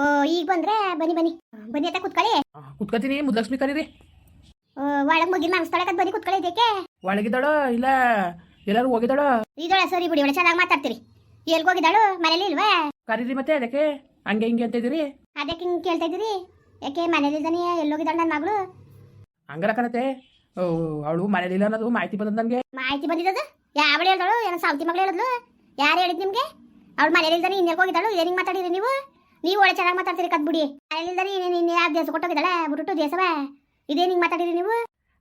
ಓ ಈಗ ಬಂದ್ರೆ ಬನ್ನಿ ಬನ್ನಿ. ಬನ್ನಿ ಅತ್ತ ಕುತ್ಕೊಳ್ಳಿ. ಕುತ್ಕೋತೀನಿ ಮುದ್ಲಕ್ಷ್ಮಿ ಕರೀರಿ. ಒಳಗ್ ಮುಗಿದ್ ಮನಸ್ತಾಳಕ ಬನ್ನಿ ಕುತ್ಕೊಳ್ಳಿ ಇದಕ್ಕೆ. ಒಳಗಿದ್ದಾಳೋ ಇಲ್ಲ ಎಲ್ಲಾರು ಹೋಗಿದ್ದಾಳೋ? ಇದೊಳ ಸರಿ ಬಿಡಿ ಒಳ್ಳೆ ಚೆನ್ನಾಗಿ ಮಾತಾಡ್ತೀರಿ. ಎಲ್ಗ್ ಹೋಗಿದ್ದಾಳು? ಮನೇಲಿ ಇಲ್ವಾ? ಕರೀರಿ ಮತ್ತೆ ಅದಕ್ಕೆ. ಹಂಗೆ ಹಿಂಗೆ ಅಂತ ಇದ್ರಿ ಅದಕ್ಕೆ ಹಿಂಗೆ ಕೇಳ್ತಾ ಇದ್ದೀರಿ. ಯಾಕೆ ಮನೇಲಿ ಇದ್ದಾನೆ ಎಲ್ಲೋಗಿದ್ದಾಳೆ ನನ್ನ ಮಗಳು? ಹಂಗಲ್ಲ ಕಣತೆ. ಅವಳು ಮನೇಲಿಲ್ಲ ಅನ್ನೋದು ಮಾಹಿತಿ ಬಂದದ ನನಗೆ. ಮಾಹಿತಿ ಬಂದಿದ್ದದು? ಯಾವಳು ಹೇಳ್ದಳು? ಏನೋ ಸಾವತಿ ಮಗಳು ಹೇಳಿದ್ಲು? ಯಾರು ಹೇಳಿದ್ ನಿಮ್ಗೆ? ಅವಳು ಮನೇಲಿ ಇಲ್ದಾನೆ ಇನ್ನೆಲ್ಗೆ ಹೋಗಿದ್ದಾಳು? ಏನಿಂಗ್ ಮಾತಾಡಿರಿ ನೀವು? ನೀವು ಒಳ್ಳೆ ಚೆನ್ನಾಗಿ ಮಾತಾಡ್ತೀರಿ ಕದ್ಬಿಡಿ. ಬಿಡಿ ಇನ್ನೇನು ಇನ್ನೇ ಯಾವ ದೇಶ ಕೊಟ್ಟೋಗಿದ್ದಾಳೆ ಬಿಟ್ಟು ದೇಶವ. ಇದೇ ನಿಂಗೆ ಮಾತಾಡಿರಿ ನೀವು?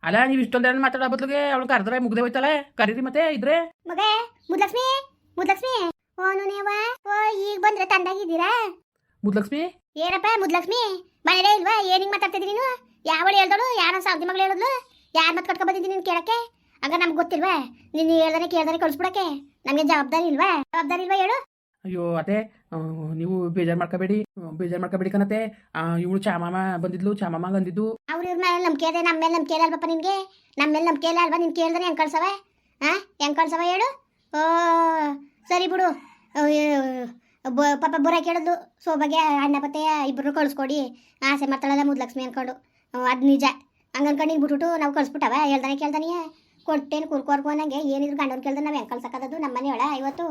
ಅಲ್ಲ ನೀವು ಇಷ್ಟೊಂದೇನು ಮಾತಾಡೋ ಬದಲಿಗೆ ಅವಳು ಕರೆದ್ರೆ ಮುಗ್ದೆ ಹೋಯ್ತಾಳೆ. ಕರೀರಿ ಮತ್ತೆ ಇದ್ರೆ. ಮಗ ಮುದ್ಲಕ್ಷ್ಮಿ ಮುದ್ಲಕ್ಷ್ಮಿ. ಓನು ನೀವ ಓ ಈಗ ಬಂದ್ರೆ ತಂದಾಗಿದ್ದೀರಾ? ಮುದ್ಲಕ್ಷ್ಮಿ? ಏನಪ್ಪ ಮುದ್ಲಕ್ಷ್ಮಿ? ಮನೇಲೇ ಇಲ್ವಾ? ಏನಿಂಗ್ ಹಿಂಗ್ ಮಾತಾಡ್ತಿದ್ದೀನಿ ನೀನು? ಯಾವಳು ಹೇಳ್ದಳು? ಯಾರ ಸಾವತಿ ಮಗಳು ಹೇಳಿದ್ಲು ಯಾರ ಮತ್ತೆ ಕಟ್ಕೊ ಬಂದಿದ್ದೀನಿ ನೀನು ಕೇಳಕ್ಕೆ? ಹಂಗ ನಮ್ಗೆ ಗೊತ್ತಿಲ್ವಾ? ನೀನು ಹೇಳ್ದಾನೆ ಕೇಳ್ದಾನೆ ಕಳಿಸ್ಬಿಡಕ್ಕೆ. ನಮಗೆ ಜವಾಬ್ದಾರಿ ಇಲ್ವಾ? ಜವಾಬ್ದಾರಿ ಇಲ್ವಾ ಹೇಳು? ಅಯ್ಯೋ ಅದೇ ನೀವು ಬೇಜಾರು ಮಾಡ್ಕೋಬೇಡಿ ಬೇಜಾರು ಮಾಡ್ಕೋಬೇಡಿ ಕಣತೆ ಇವಳು ಚಾಮಾಮ ಬಂದಿದ್ಲು ಚಾಮಾಮ ಬಂದಿದ್ದು ಅವ್ರ ಇವ್ರ ಮೇಲೆ ನಂಬಿಕೆ ಇದೆ ನಮ್ಮ ಮೇಲೆ ನಂಬಿಕೆ ಇಲ್ಲ ಅಲ್ವಪ್ಪ ನಿನ್ಗೆ ನಮ್ಮ ಮೇಲೆ ನಂಬಿಕೆ ಇಲ್ಲ ಅಲ್ವಾ ನೀನು ಕೇಳ್ದಾನೆ ಹೆಂಗ್ ಕಳ್ಸವ ಹಾ ಹೆಂಗ್ ಕಳ್ಸವ ಹೇಳು? ಓ, ಸರಿ ಬಿಡು. ಪಾಪ ಬುರ ಕೇಳೋದು ಸೋಬಗೆ ಅಣ್ಣ ಪತ್ತೆ ಇಬ್ಬರು ಕಳಿಸ್ಕೊಡಿ. ಆಸೆ ಮಾಡ್ತಾಳಲ್ಲ ಮುದ್ಲಕ್ಷ್ಮಿ ಅನ್ಕೊಂಡು. ಅದು ನಿಜ. ಹಂಗ ಅನ್ಕೊಂಡು ಹಿಂಗೆ ಬಿಟ್ಬಿಟ್ಟು ನಾವು ಕಳ್ಸ್ಬಿಟ್ಟವ? ಹೇಳ್ದಾನೆ ಕೇಳ್ದಾನೆ ಕೊಟ್ಟೇನು ಕುರ್ಕೋರ್ಕೊ ಅನ್ನಂಗೆ ಏನಿದ್ರು ಗಂಡನ ಕೇಳ್ದೆ ನಾವು ಹೆಂಗೆ ನಮ್ಮ ಮನೆಯೊಳ ಇವತ್ತು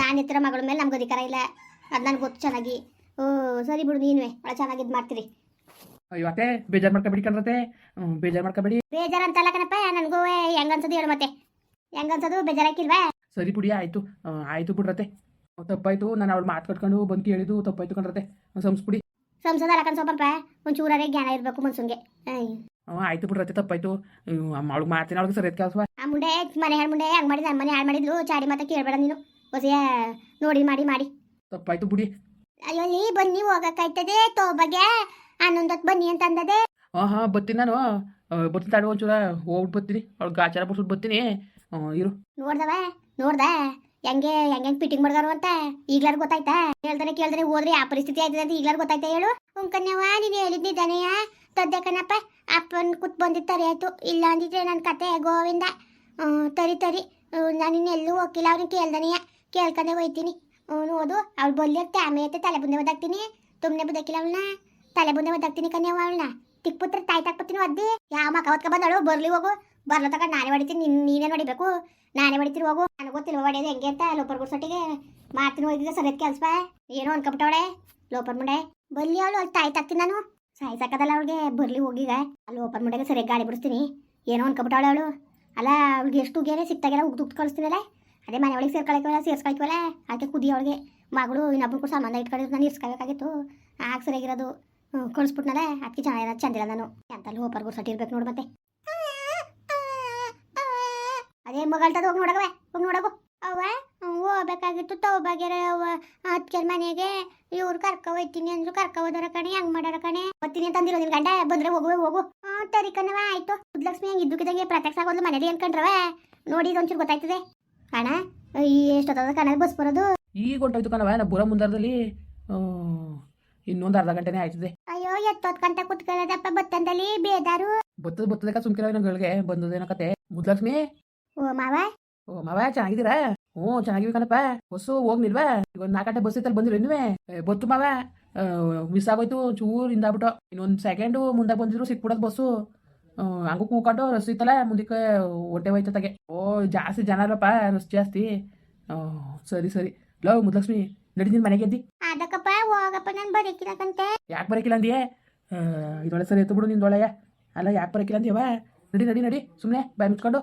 ನಾನು ಇತ್ರ ಮಗಳ ಮೇಲೆ ನಮ್ಗೆ ಅಧಿಕಾರ ಇಲ್ಲ. ಅದು ನನಗೆ ಗೊತ್ತು ಚೆನ್ನಾಗಿ. ಓ ಸರಿ ಬಿಡು ನೀನುವೆ. ಒಳ ಚೆನ್ನಾಗಿ ಇದು ಮಾಡ್ತೀರಿ. ಅಯ್ಯೋ ಅತ್ತೆ ಬೇಜಾರು ಮಾಡ್ಕೋಬೇಡಿ ಕಣ್ರತೆ ಬೇಜಾರು ಮಾಡ್ಕೋಬೇಡಿ. ಬೇಜಾರು ಅಂತಲ್ಲ ಕಣಪ್ಪ ನನಗೂ ಹೆಂಗ್ ಅನ್ಸದು ಹೇಳು ಮತ್ತೆ. ಹೆಂಗ್ ಅನ್ಸದು? ಬೇಜಾರಾಕಿಲ್ವಾ? ಸರಿ ಬಿಡಿ ಆಯಿತು. ಆಯ್ತು ಬಿಡ್ರತೆ ತಪ್ಪಾಯ್ತು. ನಾನು ಅವಳು ಮಾತು ಕಟ್ಕೊಂಡು ಬಂದು ಕೇಳಿದ್ದು ತಪ್ಪಾಯ್ತು ಕಣ್ರತೆ ಸಂಸ್ಬಿಡಿ ಸಂಸದ ಅಲ್ಲ ಸ್ವಲ್ಪ ಒಂಚೂರೇ ಜ್ಞಾನ ಇರಬೇಕು ಮನ್ಸೂನ್ಗೆ. ಹ್ಮ್. ಆಯ್ತು ಆಯಿತು ಬಿಡ್ರತೆ ತಪ್ಪಾಯ್ತು. ಅವಳಿಗೆ ಮಾಡ್ತೀನಿ ಅವಳಿಗೆ ಸರಿ ಕೆಲಸ. ಆ ಮುಂಡೆ ಮನೆ ಹಾಳು ಮುಂಡೆ ಹಂಗ್ ಮಾಡಿದ ಮನೆ ಹಾಳು ಮಾಡಿದ್ಲು ಚಾಡಿ ಮಾತ್ರ ಕೇಳಬೇಡ ನೀನು. ಹೊಸಿಯ ನೋಡಿ ಮಾಡಿ ಮಾಡಿ. ತಪ್ಪಾಯ್ತು ಬಿಡಿ. ಅಯ್ಯೋ ಲೀ ಬನ್ನಿ ಹೋಗಕ್ಕಾಯ್ತದೆ ಬಗ್ಗೆ ಹನ್ನೊಂದಕ್ಕೆ ಬನ್ನಿ ಅಂತ ಅಂದದೆ. ಹಾಂ ಹಾಂ ಬರ್ತೀನಿ ನಾನು. ಬರ್ತೀನಿ ತಾಡು ಒಂಚೂರ. ಹೋಗ್ಬಿಟ್ಟು ಬರ್ತೀನಿ. ಅವಳು ಗಾಚಾರ ಬಿಡ್ಸ್ಬಿಟ್ಟು ಬರ್ತೀನಿ. ಇರು. ನೋಡ್ದವ ನೋಡ್ದ. ಹೆಂಗೆ ಹೆಂಗೆ ಫಿಟ್ಟಿಂಗ್ ಮಾಡ್ದಾರು ಅಂತ ಈಗ್ಲಾರು ಗೊತ್ತಾಯ್ತಾ? ಹೇಳ್ದಾನೆ ಕೇಳ್ದಾನೆ ಹೋದ್ರೆ ಆ ಪರಿಸ್ಥಿತಿ ಆಯ್ತದೆ ಅಂತ ಈಗ್ಲಾರು ಗೊತ್ತಾಯ್ತಾ ಹೇಳು? ಹುಂಕನ್ಯವ ನೀನು ಹೇಳಿದ್ನಿದ್ದಾನೆಯ? ತದ್ದೆ ಕಣಪ್ಪ. ಅಪ್ಪನ್ ಕೂತ್ ತರಿ ಆಯ್ತು. ಇಲ್ಲ ಅಂದಿದ್ರೆ ನನ್ನ ಕತೆ ಗೋವಿಂದ. ತರಿ ತರಿ. ನಾನು ಎಲ್ಲೂ ಹೋಗಿಲ್ಲ ಅವ್ರನ್ನ ಕೇಳ್ದನೆಯ. ಕೇಳ್ಕೊಂಡೆ ಹೋಯ್ತೀನಿ. ಅವನು ಓದು. ಅವ್ಳು ಬಲ್ಲಿ ಆಮೇಲೆ ತಲೆ ಬುಂದೆ ಒದ್ದಾಕ್ತೀನಿ ತುಮ್ನೆ ಬುದಕ್ಕಿಲ್ಲ ಅವಳನ್ನ ತಲೆ ಬುಂದೆ ಒದ್ದಾಕ್ತೀನಿ ಕನ್ಯವ ಅವಳನ್ನ ತಿಕ್ಪುತ್ರ ತಾಯಿ ತಾಕ್ಬತ್ತೀನಿ ಒದ್ದಿ. ಯಾವ ಮಕ ಹೊತ್ಕ ಬಂದಳು. ಬರ್ಲಿ ಹೋಗು. ಬರ್ಲ ತಗೊಂಡು ನಾನೇ ಹೊಡಿತೀನಿ. ನೀನ್- ನೀನೇ ಹೊಡಿಬೇಕು ನಾನೇ ಹೊಡಿತೀನಿ ಹೋಗು. ನನಗೆ ಗೊತ್ತಿಲ್ಲ ಹೊಡೆಯೋದು ಹೆಂಗೆ ಅಂತ ಲೋಪರ್ ಗುಡ್ಸೊಟ್ಟಿಗೆ ಮಾಡ್ತೀನಿ ಹೋಗಿದ್ದೆ ಸರಿಯತ್ ಕೆಲ್ಸ. ಏನೋ ಅನ್ಕೊಬಿಟ್ಟವಳೆ. ಲೋಪರ್ ಮುಂಡೆ. ಬಲ್ಲಿ ಅವಳು. ಅಲ್ಲಿ ತಾಯಿ ತಾಕ್ತೀನಿ ನಾನು. ಸಾಯ್ಸಕ್ಕದಲ್ಲ ಅವಳಿಗೆ? ಬರ್ಲಿ ಹೋಗಿಗ ಅಲ್ಲಿ ಓಪನ್ ಮಾಡಿ ಸರಿಯಾಗಿ ಗಾಳಿ ಬಿಡಿಸ್ತೀನಿ. ಏನೋ ಅನ್ಕೊಬಿಟ್ಟವಳೆ ಅವಳು. ಅಲ್ಲ, ಅವ್ಳಿಗೆ ಎಷ್ಟು ಗೇರೆ ಸಿಕ್ತಾಗೆಲ್ಲ ಉಗ್ದು ಉಗ್ದು ಕಳಿಸ್ತೀನಲ್ಲ ಅದೇ ಮನೆ ಒಳಗೆ ಸೇರ್ಕೊಳಕ್ವಲ್ಲ ಸೇರ್ಸ್ಕೊಳಕ್ವಲ್ಲ ಆಕೆ ಕುದಿ ಅವಳಿಗೆ. ಮಗಳು ಇನ್ನೊಬ್ಬರು ಕೂಡ ಸಂಬಂಧ ಇಟ್ಕೊಂಡಿದ್ದು ನಾನು ಇರ್ಸ್ಕೊಬೇಕಾಗಿತ್ತು ಆಗ ಸರಿಯಾಗಿರೋದು. ಕಳಿಸ್ಬಿಟ್ನಲ್ಲ? ಅದಕ್ಕೆ ಚೆನ್ನಾಗಿರೋದು ಚಂದಿಲ್ಲ ನಾನು. ಅಂತ ಲೋಪರ್ ಗುಡ್ಸೊಟ್ಟಿ ಇರ್ಬೇಕು ನೋಡು ಮತ್ತೆ. ಅದೇ ಮಗಳ್ತದ ಹೋಗಿ ನೋಡಗವೆ ಹೋಗಿ ನೋಡಗು. ಅವ್ವ ಹೋಗ್ಬೇಕಾಗಿತ್ತು. ತಗೋಬಾಗ್ಯಾರ ಅವ್ವ ಮನೆಗೆ. ಇವ್ರು ಕರ್ಕ ಹೋಯ್ತೀನಿ ಅಂದ್ರು ಕರ್ಕ ಹೋದಾರ ಕಣೆ ಹಂಗ್ ಮಾಡಾರ ಕಣೆ. ಹೋಗ್ತೀನಿ ಅಂತ ಅಂದಿರೋ ನಿನ್ ಗಂಡ. ಬಂದ್ರೆ ಹೋಗುವೆ ಹೋಗು. ಹ್ಞೂ ತರಿ ಕಣವ ಆಯ್ತು. ಲಕ್ಷ್ಮಿ ಹೆಂಗೆ ಇದ್ದಕ್ಕಿದಂಗೆ ಪ್ರತ್ಯಕ್ಷ ಆಗೋದು ಮನೇಲಿ ಅನ್ಕೊಂಡ್ರವ ನೋಡಿ ಇದೊಂಚೂರು ಗೊತ್ತಾಯ್ತದೆ. ಅಣ್ಣ ಈ ಎಷ್ಟೊತ್ತದ ಕಣ ಬಸ್ ಬರೋದು? ಈ ಹೊಂಟೋಯ್ತು ಕಣವ ನಾ ಬರೋ ಮುಂದಾರದಲ್ಲಿ ಇನ್ನೊಂದು ಅರ್ಧ ಗಂಟೆನೇ ಆಯ್ತದೆ. ಅಯ್ಯೋ ಎತ್ತೊತ್ ಗಂಟೆ ಕುತ್ಕೊಳ್ಳೋದಪ್ಪ ಬತ್ತಂದಲ್ಲಿ ಬೇದಾರು. ಬತ್ತದ ಬತ್ತದ ಸುಮ್ಕಿರ ನಂಗಳಿಗೆ ಬಂದದೇನೋ ಕತೆ. ಮುದ್ಲಕ್ಷ್ಮಿ ಓ ಮಾವ? ಓ ಮಾವ ಚೆನ್ನಾಗಿದ್ದೀರಾ? ಹ್ಞೂ ಚೆನ್ನಾಗಿವಿ ಕಣಪ್ಪ. ಬಸ್ಸು ಹೋಗ್ನಿಲ್ವಾ? ಒಂದು ನಾಲ್ಕು ಗಂಟೆ ಬಸ್ ಇತ್ತಲ್ಲಿ ಬಂದಿರಿ ನೀವೇ ಬತ್ತು ಮಾವ. ಮಿಸ್ ಆಗೋಯ್ತು ಚೂರು ಹಿಂದಾಗ್ಬಿಟ್ಟು ಇನ್ನೊಂದು ಸೆಕೆಂಡು ಮುಂದೆ ಬಂದಿದ್ರು ಸಿಕ್ಬಿಡೋದು ಬಸ್ಸು ಹಂಗೂ ಕೂಕೊಂಡು ರಸ್ ಇತ್ತಲ್ಲ ಮುಂದಕ್ಕೆ ಹೊಟ್ಟೆ ಹೋಯ್ತತಾಗೆ ಓ ಜಾಸ್ತಿ ಜನ ಅಲ್ಲಪ್ಪ ರಸ್ ಜಾಸ್ತಿ. ಸರಿ ಸರಿ. ಲವ್ ಮುದ್ಲಕ್ಷ್ಮಿ ನಡಿ ನಿನ್ನ ಮನೆಗೆ ಎದ್ದಿ. ಅದಕ್ಕಪ್ಪ ಹೋಗಪ್ಪ ನಾನು ಬರೀಕಿನಕಂತೆ ಯಾಕೆ ಬರಕಿಲ್ಲ ಅಂದಿಯೇ? ಇದೊಳೆ ಸರಿ ಎತ್ತು ಬಿಡು ನಿಂದು ಒಳೆಯ ಅಲ್ಲ ಯಾಕೆ ಬರಕಿಲ್ಲ ಅಂದಿಯವ ನಡಿ ನಡಿ ನಡಿ. ಸುಮ್ಮನೆ ಬಾಯ್ ಮುಚ್ಕೊಂಡು.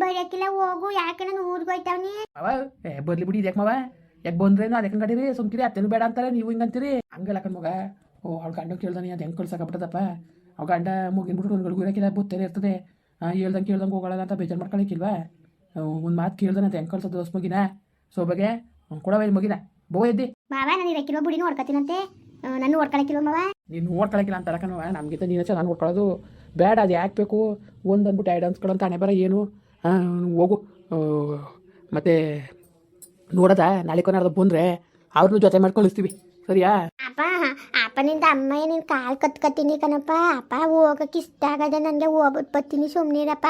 ಬರೀಕಿಲ್ಲ ಹೋಗು ಯಾಕೆ ನಾನು ಊರ್ಗೆ ಹೋಯ್ತಾವ್ನಿ ಅವ ಏ ಬರ್ಲಿ ಬಿಡಿ ಇದ್ಯಾಕೆ ಮಾವ? ಯಾಕೆ ಬಂದ್ರೇನು ಅದಕ್ಕೆ ಕಡೀರಿ ಸುಮ್ಕಿರಿ ಅತ್ತೆನು ಬೇಡ ಅಂತಾರೆ ನೀವು ಹಿಂಗೆ ಅಂತೀರಿ. ಹಂಗಲ್ಲ ಕಣ್ ಮಗ. ಓ ಅವ್ಳ ಗಂಡ ಕೇಳ್ದಾನೆ ಅದು ಹೆಂಗೆ ಕಳ್ಸಕಬಿಟ್ಟದಪ್ಪ ಅವ್ ಗಂಡ ಮುಗಿನ್ಬಿಟ್ಟು ಒಂದು ಗಳಿಗೂ ಇರೋಕಿಲ್ಲ ಬುತ್ತೇನೆ ಇರ್ತದೆ. ಹೇಳ್ದಂಗೆ ಕೇಳ್ದಂಗೆ ಹೋಗೋಣ ಅಂತ ಬೇಜಾರು ಮಾಡ್ಕೊಳಕ್ಕಿಲ್ವಾ ಒಂದು ಮಾತು ಕೇಳ್ದಾನೆ ಅದು ಹೆಂಗೆ ಕಳ್ಸೋದು ದೋಸ್ ಮಗಿನ? ಸೋಬಗೆ ಕೊಡವ ಇದು ಮಗಿನ. ಬೋ ಎದ್ದಿ. ಮಾವ ನಾನು ಇರಕ್ಕಿಲ್ವ ಬುಡಿನೂ ನೋಡ್ಕೊತೀನಂತೆ ನಾನು ಹೊಡ್ಕೊಳಕ್ಕಿಲ್ವ ಮಾವ? ನೀನು ನೋಡ್ಕೊಳಕಿಲ್ಲ ಅಂತ ಕಣವ ನಮಗಿಂತ ನೀನು ನಾನು ನೋಡ್ಕೊಳ್ಳೋದು ಬೇಡ ಅದು ಯಾಕೆ ಬೇಕು? ಒಂದು ಅಂದ್ಬಿಟ್ಟು ಐಡನ್ಸ್ಗಳು ಅಂತ ಹಣೆ ಬರ ಏನು? ಹೋಗು. ಮತ್ತೆ ನೋಡದ? ನಾಳೆ ಕೊನಾರ್ದ ಬಂದ್ರೆ ಅವ್ರನ್ನ ಜೊತೆ ಮಾಡಿ ಕಳಿಸ್ತೀವಿ ಸರಿಯಾ? ಅಪ್ಪ ಅಪ್ಪನಿಂದ ಅಮ್ಮ ನೀನು ಕಾಲ್ ಕತ್ಕತ್ತೀನಿ ಕಣಪ್ಪ. ಅಪ್ಪ ಹೋಗಕ್ಕೆ ಇಷ್ಟ ಆಗದೆ ನನಗೆ ಹೋಗ್ಬಿಟ್ಟು ಬರ್ತೀನಿ ಸುಮ್ಮನಿರಪ್ಪ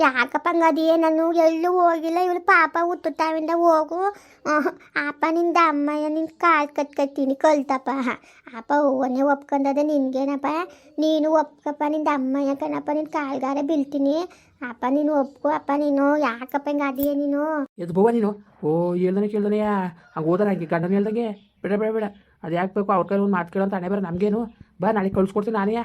ಯಾಕಪ್ಪ ಅದೇ ನಾನು ಎಲ್ಲೂ ಹೋಗಿಲ್ಲ. ಇವಳು ಪಾಪ ಹುಟ್ಟುತ್ತಾವಿಂದ ಹೋಗು. ಅಪ್ಪ ನಿಂದ ಅಮ್ಮಯ್ಯ ನಿನ್ ಕಾಲ್ ಕತ್ಕತ್ತೀನಿ. ಕಲ್ತಪ್ಪ. ಅಪ್ಪ ಓನೇ ಒಪ್ಕೊಂಡದೆ ನಿನಗೇನಪ್ಪ? ನೀನು ಒಪ್ಕಪ್ಪ ನಿಂದ ಅಮ್ಮಯ್ಯ ಕಣಪ್ಪ. ನಿನ್ ಕಾಲ್ಗಾರ ಬೀಳ್ತೀನಿ. ಅಪ್ಪ ನೀನು ಒಪ್ಕೊ. ಅಪ್ಪ ನೀನು ಯಾಕಪ್ಪ ಹಿಂಗೆ ಅದೇ ನೀನು? ಎದ್ದು ಬೋವ ನೀನು? ಓ, ಹೇಳ್ದಾನೆ ಕೇಳ್ದಾನೆ ಹಂಗೆ ಹೋದಾರ ಹಂಗೆ ಗಂಡನ ಹೇಳ್ದಂಗೆ. ಬೇಡ ಬೇಡ ಬೇಡ. ಅದು ಯಾಕೆ ಬೇಕು? ಅವ್ರ ಕೈಲಿ ಒಂದು ಮಾತು ಕೇಳೋ ಅಂತ ಅಣೆ ಬರ ನಮಗೇನು? ಬಾ, ನಾಳೆ ಕಳ್ಸ್ಕೊಡ್ತೀನಿ ನಾನೇ.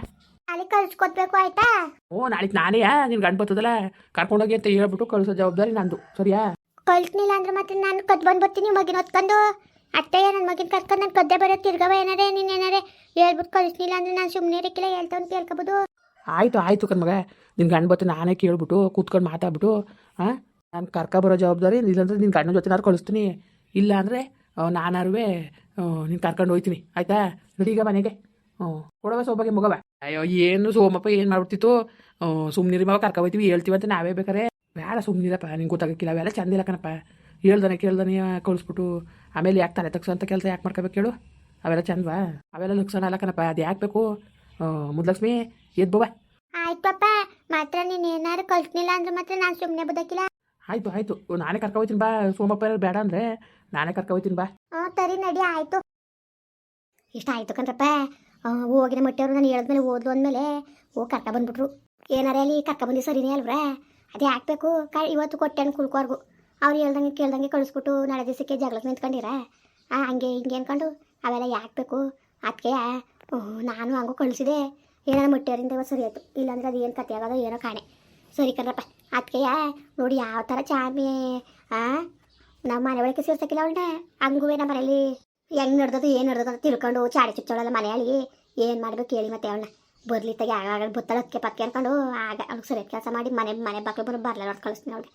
ಅಲ್ಲಿ ಕಳ್ಸ್ಕೊತ್ಬೇಕು ಆಯ್ತಾ? ಓ ನಾಳೆ ನಾನೇ ನಿನ್ ಗಂಡು ಬರ್ತದಲ್ಲ ಕರ್ಕೊಂಡೋಗಿ ಅಂತ ಹೇಳ್ಬಿಟ್ಟು ಕಳ್ಸೋ ಜವಾಬ್ದಾರಿ ನಂದು ಸರಿಯಾ? ಕಳ್ಸ್ನಿಲ್ಲ ಅಂದ್ರೆ ಮತ್ತೆ ನಾನು ಕದ್ ಬಂದ್ ಬರ್ತೀನಿ ಮಗಿನ ಹೊತ್ಕೊಂಡು. ಅಟ್ಟೆಯ ನನ್ನ ಮಗಿನ ಕರ್ಕೊಂಡು ನಾನು ಕದ್ದೆ ಬರೋ ತಿರ್ಗವ ಏನಾರೇ ನೀನು ಏನಾರೇ. ಹೇಳ್ಬಿಟ್ಟು ಕಳ್ಸ್ನಿಲ್ಲ ಅಂದ್ರೆ ನಾನು ಸುಮ್ಮನೆ ಇರಕ್ಕಿಲ್ಲ ಹೇಳ್ತಾವ್ ಕೇಳ್ಕೊಬೋದು. ಆಯ್ತು ಆಯಿತು ಕಣ್ಮಗ. ನಿನ್ ಗಂಡು ಬತ್ತು ನಾನೇ ಕೇಳ್ಬಿಟ್ಟು ಕೂತ್ಕೊಂಡು ಮಾತಾಡ್ಬಿಟ್ಟು ಹಾಂ ನಾನು ಕರ್ಕ ಬರೋ ಜವಾಬ್ದಾರಿ ಇಲ್ಲಾಂದ್ರೆ ನಿನ್ನ ಗಂಡನ ಜೊತೆ ನಾನು ಕಳಿಸ್ತೀನಿ. ಇಲ್ಲ ಅಂದರೆ ನಾನಾರುವೆ ನೀನು ಕರ್ಕೊಂಡು ಹೋಯ್ತೀನಿ ಆಯಿತಾ? ನಡೀಗ ಮನೆಗೆ? ಹ್ಞೂ ಕೊಡವ ಸೋಬಗೆ ಮುಗವ ಅಯ್ಯೋ ಏನು ಸೋಮಪ್ಪ ಏನು ಮಾಡ್ಬಿಡ್ತಿತ್ತು ಸುಮ್ಮನಿರಿ ಮಗ ಕರ್ಕೊ ಹೋಯ್ತೀವಿ ಹೇಳ್ತೀವಿ ಅಂತ ನಾವೇ ಬೇಕಾರೆ ಬೇಡ ಸುಮ್ಮನಿರಪ್ಪ ನಿಂಗೆ ಗೊತ್ತಾಗಕ್ಕಿಲ್ಲ ಅವೆಲ್ಲ ಚಂದಿಲ್ಲ ಕಣಪ್ಪ ಹೇಳ್ದಾನೆ ಕೇಳ್ದಾನೆ ಕಳಿಸ್ಬಿಟ್ಟು ಆಮೇಲೆ ಯಾಕೆ ತಲೆ ತಗ್ಸೋ ಅಂತ ಕೆಲಸ ಯಾಕೆ ಮಾಡ್ಕೋಬೇಕು ಹೇಳು ಅವೆಲ್ಲ ಚಂದವಾ ಅವೆಲ್ಲ ಲಕ್ಷಣ ಅಲ್ಲ ಕಣಪ್ಪ ಅದು ಯಾಕೆ ಬೇಕು ಮುದ್ಲಕ್ಷ್ಮಿ ಎದ್ದು ಬವ್ವ ಆಯ್ತು ಪಾಪ ಮಾತ್ರ ನೀನು ಏನಾರು ಕಳ್ಸ್ನಿಲ್ಲ ಅಂದ್ರೆ ಮಾತ್ರ ನಾನು ಸುಮ್ಮನೆ ಬದಕಿಲ್ಲ ಆಯ್ತು ಆಯ್ತು ನಾನೇ ಕರ್ಕೊ ಹೋಗ್ತೀನಿ ಬಾ ಸೋಮಪ್ಪ ಬೇಡ ಅಂದ್ರೆ ನಾನೇ ಕರ್ಕೊ ಹೋಗ್ತೀನಿ ಬಾ ಹ್ಞೂ ತರಿ ನಡಿ ಆಯ್ತು ಇಷ್ಟ ಆಯ್ತು ಕಣ್ರಪ್ಪ ಆ, ಹೋಗಿನ ಮಟ್ಟವ್ರು ನಾನು ಹೇಳಿದ್ಮೇಲೆ ಓದ್ಲು ಅಂದಮೇಲೆ ಹೋಗಿ ಕರ್ಕ ಬಂದ್ಬಿಟ್ರು. ಏನಾರ ಅಲ್ಲಿ ಕರ್ಕ ಬಂದಿ ಸರಿನೇ ಅಲ್ವ್ರಾ? ಅದೇ ಹಾಕ್ಬೇಕು ಕ, ಇವತ್ತು ಕೊಟ್ಟೆನು ಕುಳ್ಕೋರ್ಗು. ಅವ್ರು ಹೇಳ್ದಂಗೆ ಕೇಳ್ದಂಗೆ ಕಳಿಸ್ಬಿಟ್ಟು ನಾಳೆ ದಿವಸಕ್ಕೆ ಜಗಳಕ್ಕೆ ನಿಂತ್ಕೊಂಡಿರ. ಆ, ಹಂಗೆ ಹಿಂಗೆ ಅಂದ್ಕೊಂಡು ಅವೆಲ್ಲ ಯಾಕಬೇಕು ಅದಕ್ಕೆ ನಾನು ಹಂಗೂ ಕಳಿಸಿದೆ. ಏನಾರ ಮೊಟ್ಟೆಯವರಿಂದ ಇವತ್ತು ಸರಿ ಆಯಿತು. ಇಲ್ಲಾಂದ್ರೆ ಅದು ಏನು ಕತೆ ಆಗೋದು ಏನೋ ಕಾಣೆ. ಸರಿ ಕಣ್ರಪ್ಪ ಅದಕ್ಕೆ ನೋಡಿ ಯಾವ ಥರ ಚಾಮಿ, ಆ, ನಮ್ಮ ಮನೆ ಒಳಗೆ ಸೇರ್ಸಕ್ಕಿಲ್ಲ ಅವಳನ್ನ? ಹಂಗೂ ನಮ್ಮ ಮನೇಲಿ. ಹೆಂಗ್ ನಡ್ದದು, ಏನು ನಡ್ದದ ತಿಳ್ಕೊಂಡು ಚಾಡಿ ಚುಚ್ಚೋಳಲ್ಲ ಮನೆಯಲ್ಲಿ ಏನು ಮಾಡ್ಬೇಕು ಕೇಳಿ ಮತ್ತೆ ಅವಳನ್ನ. ಬರ್ಲಿ ತಗೆ ಆಗ ಬುತ್ತಳಕ್ಕೆ ಪಕ್ಕೆ ಅನ್ಕೊಂಡು ಆಗ ಅವ್ಳಿಗೆ ಸರಿಯಾದ ಕೆಲಸ ಮಾಡಿ ಮನೆ ಮನೆ ಬಾಕ್ಲು ಬರೋ ಬರ್ಲ ಹೊಡ್ದು ಕಳಿಸ್ತೀನಿ ಅವಳಿಗೆ.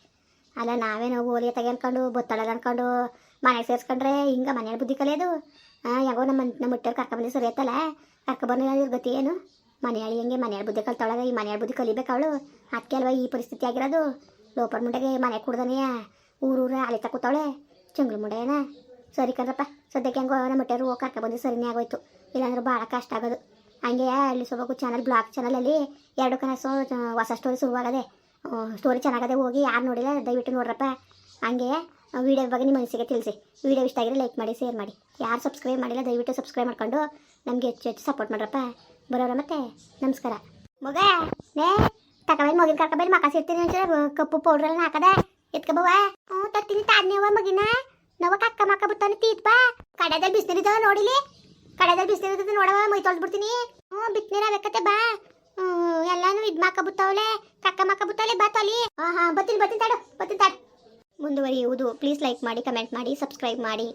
ಅಲ್ಲ ನಾವೇನೋ ಓಲಿ ತೆಗೆ ಅನ್ಕೊಂಡು ಬುತ್ತಳಲ್ಲ ಅನ್ಕೊಂಡು ಮನೆಗೆ ಸೇರಿಸ್ಕೊಂಡ್ರೆ ಹಿಂಗೆ ಮನೆಯಲ್ಲಿ ಬುದ್ಧಿ ಕಲಿಯೋದು? ಹಾಂ ಹೆಂಗೋ ನಮ್ಮ ನಮ್ಮ ಮುಟ್ಟವ್ರು ಕರ್ಕೊಂಬಂದು ಸರಿ ಆಯ್ತಲ್ಲ? ಕರ್ಕೊಬಂದು ಗತಿ ಏನು? ಮನೆಯಲ್ಲಿ ಹೆಂಗೆ ಮನೆಯಲ್ಲಿ ಬುದ್ಧಿ ಕಲ್ತಾಳಗ ಈ ಮನೆಯಲ್ಲಿ ಬುದ್ಧಿ ಕಲಿಬೇಕು ಅವಳು? ಅದಕ್ಕೆ ಅಲ್ವಾ ಈ ಪರಿಸ್ಥಿತಿ ಆಗಿರೋದು? ಲೋಪರ್ ಮುಂಡೆಗೆ ಮನೆ ಕುಡ್ದನೆಯ? ಊರೂರ ಅಲ್ಲಿ ಕೂತಾವಳೆ? ಚಂಗ್ಳು ಮುಂಡೆನ ಸರಿ ಕಣ್ರಪ್ಪ ಸದ್ಯಕ್ಕೆ ಹೆಂಗೋ ನಮ್ಮ ಮುಟ್ಟೆರು ಹೋಗಿ ಕರ್ಕೊಬಂದು ಸರಿನೇ ಆಗೋಯ್ತು. ಇಲ್ಲಾಂದ್ರೆ ಭಾಳ ಕಷ್ಟ ಆಗೋದು. ಹಂಗೆ ಅಲ್ಲಿ ಸೊಬಗು ಚಾನಲ್ ಬ್ಲಾಕ್ ಚಾನಲಲ್ಲಿ ಎರಡು ಕನಸು ಹೊಸ ಸ್ಟೋರಿ ಶುರುವಾಗದೆ ಸ್ಟೋರಿ ಚೆನ್ನಾಗದೆ ಹೋಗಿ ಯಾರು ನೋಡಿಲ್ಲ, ದಯವಿಟ್ಟು ನೋಡ್ರಪ್ಪ. ಹಂಗೆ ವೀಡಿಯೋ ಬಗ್ಗೆ ನಿಮ್ಮ ಮನಸ್ಸಿಗೆ ತಿಳಿಸಿ. ವೀಡಿಯೋ ಇಷ್ಟ ಆಗಿದ್ರೆ ಲೈಕ್ ಮಾಡಿ ಶೇರ್ ಮಾಡಿ. ಯಾರು ಸಬ್ಸ್ಕ್ರೈಬ್ ಮಾಡಿಲ್ಲ, ದಯವಿಟ್ಟು ಸಬ್ಸ್ಕ್ರೈಬ್ ಮಾಡ್ಕೊಂಡು ನಮಗೆ ಹೆಚ್ಚು ಹೆಚ್ಚು ಸಪೋರ್ಟ್ ಮಾಡ್ರಪ್ಪ. ಬರೋರ ಮತ್ತೆ, ನಮಸ್ಕಾರ. ಮಗ ನೇ ತಕಬೈಲ್ ಮಗಿನ ಕರ್ಕೊಬೈ ಮಕ್ಕ ಸಿರ್ತೀನಿ ಕಪ್ಪು ಪೌಡ್ರೆಲ್ಲ ಹಾಕದೆ? ಹಾಕದ ಎತ್ಕಬವ ಹ್ಞೂ, ತರ್ತೀನಿ ತಾಡ್ನೇವ ಮಗಿನ. ನವ ಕಕ್ಕ ಮಕ್ಕ ಬುತ್ತಾನೆ ತೀತ್ ಬಾ. ಕಡೆದಲ್ಲಿ ಬಿಸಿನೀರಿದ ನೋಡಿಲಿ. ಕಡೆದಲ್ಲಿ ಬಿಸಿನೀರಿದ ನೋಡವ, ಮೈ ತೊಳ್ದು ಬಿಡ್ತೀನಿ ಹ್ಞೂ ಬಿಸಿನೀರ ಬಾ. ಹ್ಞೂ, ಎಲ್ಲಾನು ಇದು ಮಾಕ ಬುತ್ತಾವಲೆ ಕಕ್ಕ ಮಕ್ಕ ಬುತ್ತಾವಲೆ ಬಾ ತೊಲಿ. ಹಾಂ ಹಾಂ ಬತ್ತೀನಿ ಬತ್ತೀನಿ ತಾಡು ಬತ್ತೀನಿ ತಾಡು. ಮುಂದುವರಿಯುವುದು ಪ್ಲೀಸ್ ಲೈಕ್ ಮಾಡಿ ಕಮೆಂಟ್ ಮಾಡಿ ಸಬ್ಸ್ಕ್ರೈಬ್ ಮಾಡಿ.